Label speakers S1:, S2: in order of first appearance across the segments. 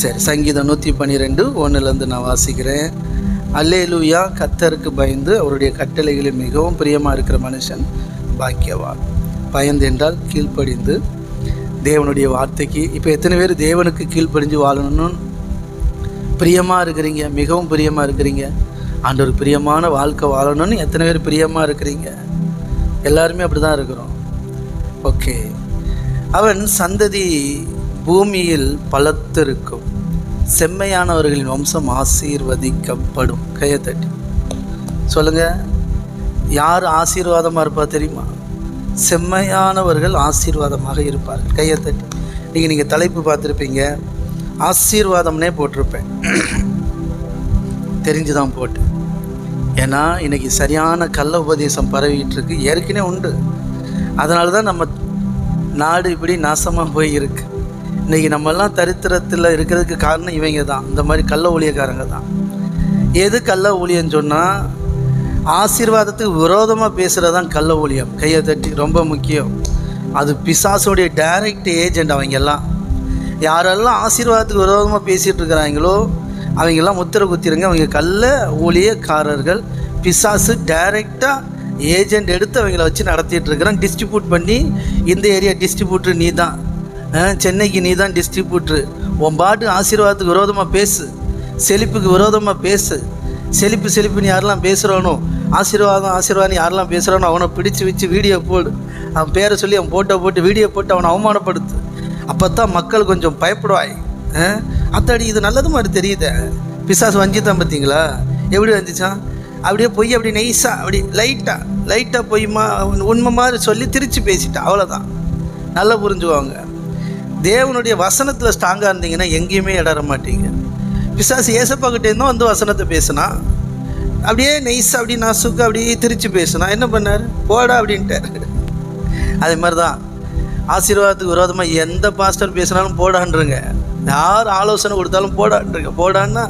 S1: சரி சங்கீதம் நூற்றி பன்னிரெண்டு ஒன்றுலேருந்து நான் வாசிக்கிறேன். அல்லேலூயா கத்தருக்கு பயந்து அவருடைய கட்டளைகளில் மிகவும் பிரியமாக இருக்கிற மனுஷன் பாக்கியவான். பயந்து என்றால் கீழ்ப்படிந்து தேவனுடைய வார்த்தைக்கு இப்போ எத்தனை பேர் தேவனுக்கு கீழ்ப்படிஞ்சு வாழணும்னு? பிரியமாக இருக்கிறீங்க மிகவும் பிரியமாக இருக்கிறீங்க. ஆண்டவர் பிரியமான வாழ்க்கை வாழணும்னு எத்தனை பேர் பிரியமாக இருக்கிறீங்க? எல்லாருமே அப்படி தான் இருக்கிறோம். ஓகே. அவன் சந்ததி பூமியில் பலத்திருக்கும். செம்மையானவர்களின் வம்சம் ஆசீர்வதிக்கப்படும். கையை தட்டி. சொல்லுங்கள் யார் ஆசீர்வாதமாக இருப்பா தெரியுமா? செம்மையானவர்கள் ஆசீர்வாதமாக இருப்பார்கள். கையை தட்டி. நீங்கள் நீங்கள் தலைப்பு பார்த்துருப்பீங்க. ஆசீர்வாதம்னே போட்டிருப்பேன். தெரிஞ்சு தான் போட்டு ஏன்னா இன்னைக்கு சரியான கள்ள உபதேசம் பரவிட்டு இருக்கு ஏற்கனவே உண்டு. அதனால தான் நம்ம நாடு இப்படி நாசமாக போய் இருக்கு இன்னைக்கு நம்மெல்லாம் தரித்திரத்தில் இருக்கிறதுக்கு காரணம் இவங்க தான். இந்த மாதிரி கள்ள ஊழியக்காரங்க தான். எது கள்ள ஊழியன்னு சொன்னால் ஆசீர்வாதத்துக்கு விரோதமாக பேசுகிறது தான் கள்ள ஊழியம். கையை தட்டி ரொம்ப முக்கியம். அது பிசாசுடைய டைரக்ட் ஏஜெண்ட் அவங்க எல்லாம் யாரெல்லாம் ஆசீர்வாதத்துக்கு விரோதமாக பேசிகிட்டு இருக்கிறாங்களோ அவங்கெல்லாம் முத்திர குத்திருங்க. அவங்க கள்ள ஊழியக்காரர்கள் பிசாசு டைரெக்டாக ஏஜெண்ட் எடுத்து அவங்கள வச்சு நடத்திட்டு இருக்கிறான் டிஸ்ட்ரிபியூட் பண்ணி இந்த ஏரியா டிஸ்ட்ரிபியூட்டர் நீ தான். சென்னைக்கு நீ தான் டிஸ்ட்ரிபியூட்ரு உன் பாட்டு ஆசீர்வாதத்துக்கு விரோதமாக பேசு. செழிப்புக்கு விரோதமாக பேசு. செழிப்பு செழிப்புன்னு யாரெல்லாம் பேசுகிறானோ ஆசீர்வாதம் ஆசீர்வாதம் யாரெல்லாம் பேசுகிறானோ அவனை பிடிச்சு வச்சு வீடியோ போடு. அவன் பேரை சொல்லி அவன் ஃபோட்டோ போட்டு வீடியோ போட்டு அவனை அவமானப்படுத்து. அப்போ தான் மக்கள் கொஞ்சம் பயப்படுவாய். அத்தாடி இது நல்லது மாதிரி தெரியுதே. பிசாசு வஞ்சித்தான் பார்த்தீங்களா? எப்படி வந்துச்சான் அப்படியே போய் அப்படி நைஸாக அப்படி லைட்டாக லைட்டாக போய்மா உண்மை மாதிரி சொல்லி திருச்சி பேசிட்டா. அவ்வளோதான் நல்லா புரிஞ்சுக்குவாங்க. தேவனுடைய வசனத்தில் ஸ்ட்ராங்காக இருந்தீங்கன்னா எங்கேயுமே இடற மாட்டீங்க. பிசாசு ஏசப்பா கிட்டே வந்து வசனத்தை பேசுனா அப்படியே நெய்ஸ் அப்படி நசுக்கு அப்படியே திரித்து பேசுனா என்ன பண்ணார்? போடா அப்படின்ட்டார். அதே மாதிரி தான் ஆசீர்வாதத்துக்கு விரோதமாக எந்த பாஸ்டர் பேசினாலும் போடான்றங்க. யார் ஆலோசனை கொடுத்தாலும் போடான்றங்க. போடான்னா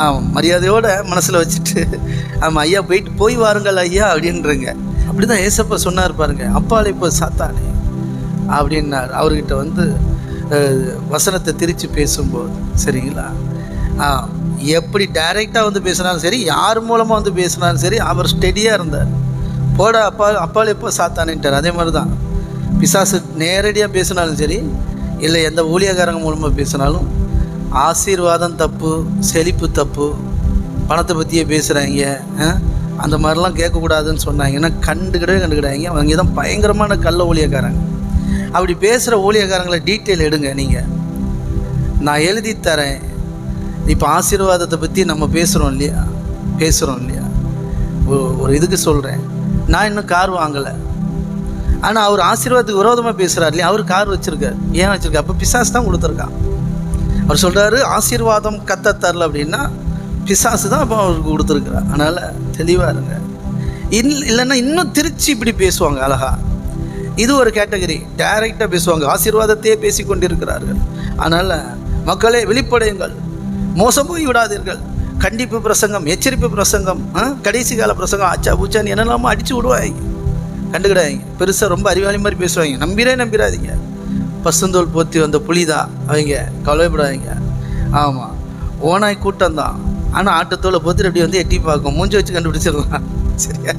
S1: ஆ, மரியாதையோட மனசில் வச்சுட்டு ஆமாம் ஐயா போயிட்டு போய் வாருங்கள் ஐயா அப்படின்றங்க. அப்படி தான் ஏசப்பா சொன்னார் பாருங்க அப்பாலே இப்போ சாத்தானே அப்படின்னார். அவர்கிட்ட வந்து வசனத்தை திரித்து பேசும்போது சரிங்களா? எப்படி டைரெக்டாக வந்து பேசினாலும் சரி யார் மூலமாக வந்து பேசினாலும் சரி அவர் ஸ்டெடியாக இருந்தார். போட அப்பா அப்பால் எப்போ சாத்தானேன்ட்டார்? அதே மாதிரி தான் பிசாசு நேரடியாக பேசினாலும் சரி இல்லை எந்த ஊழியக்காரங்க மூலமாக பேசினாலும் ஆசீர்வாதம் தப்பு செழிப்பு தப்பு பணத்தை பற்றியே பேசுகிறாங்க அந்த மாதிரிலாம் கேட்கக்கூடாதுன்னு சொன்னாங்கன்னா கண்டுக்கிடவே கண்டுக்கிடாங்க அவங்க தான் பயங்கரமான கள்ள ஊழியக்காரங்க. அப்படி பேசுகிற ஊழியக்காரங்களை டீட்டெயில் எடுங்க நீங்கள் நான் எழுதி தரேன். இப்போ ஆசீர்வாதத்தை பற்றி நம்ம பேசுகிறோம் இல்லையா? பேசுகிறோம் இல்லையா? ஒரு- ஒரு இதுக்கு சொல்கிறேன் நான் இன்னும் கார் வாங்கலை. ஆனால் அவர் ஆசீர்வாதத்துக்கு விரோதமாக பேசுகிறார் இல்லையா? அவர் கார் வச்சுருக்கார். ஏன் வச்சுருக்கார்? அப்போ பிசாசு தான் கொடுத்துருக்கான். அவர் சொல்கிறாரு ஆசீர்வாதம் கத்த தரல அப்படின்னா பிசாசு தான் அப்போ அவருக்கு கொடுத்துருக்குறார். அதனால் தெளிவாக இருங்க. இல் இல்லைன்னா இன்னும் திருச்சி இப்படி பேசுவாங்க அழகா. இது ஒரு கேட்டகரி. டைரெக்டாக பேசுவாங்க. ஆசீர்வாதத்தையே பேசி கொண்டிருக்கிறார்கள். அதனால் மக்களே வெளிப்படையுங்கள் மோசம் போய் விடாதீர்கள். கண்டிப்பு பிரசங்கம் எச்சரிப்பு பிரசங்கம் ஆ? கடைசி கால பிரசங்கம். ஆச்சா பூச்சான்னு என்னெல்லாமோ அடித்து விடுவாங்க கண்டுக்கிடாதீங்க. பெருசாக ரொம்ப அறிவாளி மாதிரி பேசுவாங்க நம்பிரே நம்பிடாதீங்க பசுந்தோல் போத்தி வந்த புலிதா அவங்க கவலைப்படாதீங்க. ஆமாம் ஓனாய் கூட்டம் தான் ஆனால் ஆட்டத்தோலை போத்துட்டு அப்படி வந்து எட்டி பார்க்கும். மூஞ்சி வச்சு கண்டுபிடிச்சிடலாம். சரியா?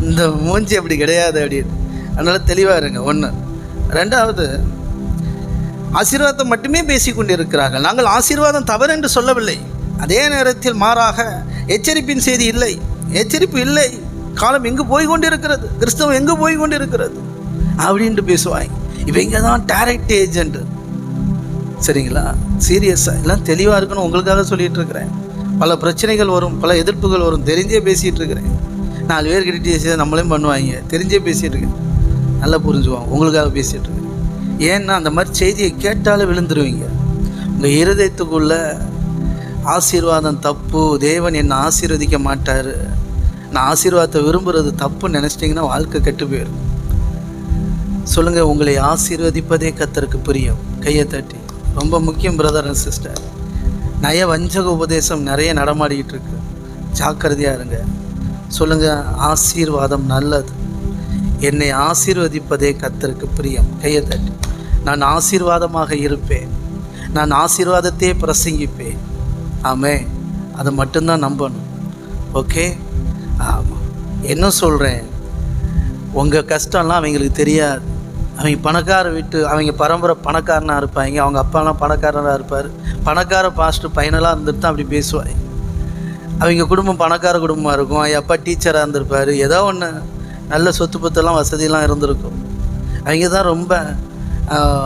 S1: இந்த மூஞ்சி அப்படி கிடையாது அப்படின்னு. அதனால் தெளிவாக இருங்க. ஒன்று ரெண்டாவது ஆசீர்வாதத்தை மட்டுமே பேசிக்கொண்டிருக்கிறார்கள். நாங்கள் ஆசீர்வாதம் தவறு என்று சொல்லவில்லை. அதே நேரத்தில் மாறாக எச்சரிப்பின் செய்தி இல்லை. எச்சரிப்பு இல்லை. காலம் எங்கு போய் கொண்டிருக்கிறது கிறிஸ்தவம் எங்கு போய் கொண்டிருக்கிறது அப்படின்ட்டு பேசுவாங்க. இவங்க தான் டேரக்ட் ஏஜென்ட் சரிங்களா? சீரியஸாக எல்லாம் தெளிவாக இருக்கணும். உங்களுக்காக சொல்லிட்டு இருக்கிறேன். பல பிரச்சனைகள் வரும். பல எதிர்ப்புகள் வரும். தெரிஞ்சே பேசிகிட்டு இருக்கிறேன். நாலு பேர் கிட்டே நம்மளையும் பண்ணுவாங்க. தெரிஞ்சே பேசிகிட்டு இருக்கேன். நல்லா புரிஞ்சுவாங்க உங்களுக்காக பேசிகிட்டு இருக்கேன். ஏன்னா அந்த மாதிரி செய்தியை கேட்டாலே விழுந்துருவீங்க. உங்கள் இருதயத்துக்குள்ள ஆசீர்வாதம் தப்பு தேவன் என்னை ஆசீர்வதிக்க மாட்டார். நான் ஆசீர்வாதத்தை விரும்புகிறது தப்புன்னு நினச்சிட்டிங்கன்னா வாழ்க்கை கெட்டு போயிடும். சொல்லுங்கள் உங்களை ஆசீர்வதிப்பதே கத்தருக்கு பிரியம். கையை தட்டி. ரொம்ப முக்கியம் பிரதர் அண்ட் சிஸ்டர் நய வஞ்சக உபதேசம் நிறைய நடமாடிக்கிட்டு இருக்கு. ஜாக்கிரதையாக இருங்க. சொல்லுங்கள் ஆசீர்வாதம் நல்லது. என்னை ஆசீர்வதிப்பதே கத்தருக்கு பிரியம். கையை தட்டி. நான் ஆசீர்வாதமாக இருப்பேன். நான் ஆசீர்வாதத்தையே பிரசங்கிப்பேன். ஆமே அதை மட்டும்தான் நம்பணும். ஓகே? ஆமாம் என்ன சொல்கிறேன் உங்கள் கஷ்டம்லாம் அவங்களுக்கு தெரியாது. அவங்க பணக்கார வீட்டு அவங்க பரம்பரை பணக்காரனாக இருப்பாங்க. அவங்க அப்பாலாம் பணக்காரனாக இருப்பார். பணக்கார பாஸ்ட்டு பையனெல்லாம் இருந்துட்டு தான் அப்படி பேசுவாங்க. அவங்க குடும்பம் பணக்கார குடும்பமாக இருக்கும். அவங்க அப்பா டீச்சராக இருந்திருப்பார். ஏதோ ஒன்று நல்ல சொத்து பத்தெல்லாம் வசதியெல்லாம் இருந்திருக்கும். அவங்க தான் ரொம்ப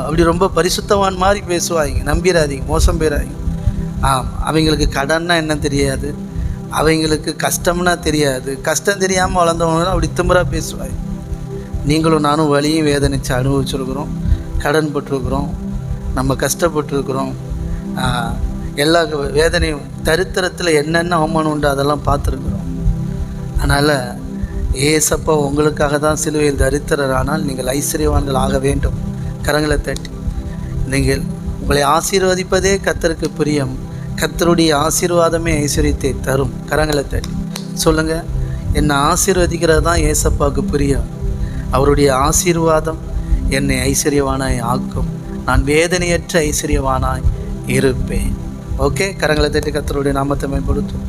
S1: அப்படி ரொம்ப பரிசுத்தவான் மாதிரி பேசுவாங்க. நம்பிடாதீங்க மோசம் போயிடாதீங்க ஆம் அவங்களுக்கு கடன்னா என்ன தெரியாது. அவங்களுக்கு கஷ்டம்னா தெரியாது. கஷ்டம் தெரியாமல் வளர்ந்தவங்க அப்படி திமிரா பேசுவாங்க. நீங்களும் நானும் வழியும் வேதனைச்சு அனுபவிச்சிருக்கிறோம். கடன் பட்டிருக்கிறோம். நம்ம கஷ்டப்பட்டுருக்குறோம். எல்லா வேதனையும் தரித்திரத்தில் என்னென்ன அவமானம் உண்டு அதெல்லாம் பார்த்துருக்குறோம். அதனால் ஏசப்பா உங்களுக்காக தான் சிலுவையில் தரித்திரர். ஆனால் நீங்கள் ஐஸ்வர்யவான்கள் ஆக வேண்டும். கரங்களை தட்டி நீங்கள் உங்களை ஆசீர்வதிப்பதே கத்தருக்கு பிரியம். கத்தருடைய ஆசீர்வாதமே ஐஸ்வர்யத்தை தரும். கரங்களை தட்டி சொல்லுங்கள் என்னை ஆசீர்வதிக்கிறது தான் ஏசப்பாவுக்கு பிரியம். அவருடைய ஆசீர்வாதம் என்னை ஐஸ்வர்யவானாய் ஆக்கும். நான் வேதனையற்ற ஐஸ்வர்யவானாய் இருப்பேன். ஓகே கரங்களை தட்டி கத்தருடைய நாமத்தை மேம்படுத்தும்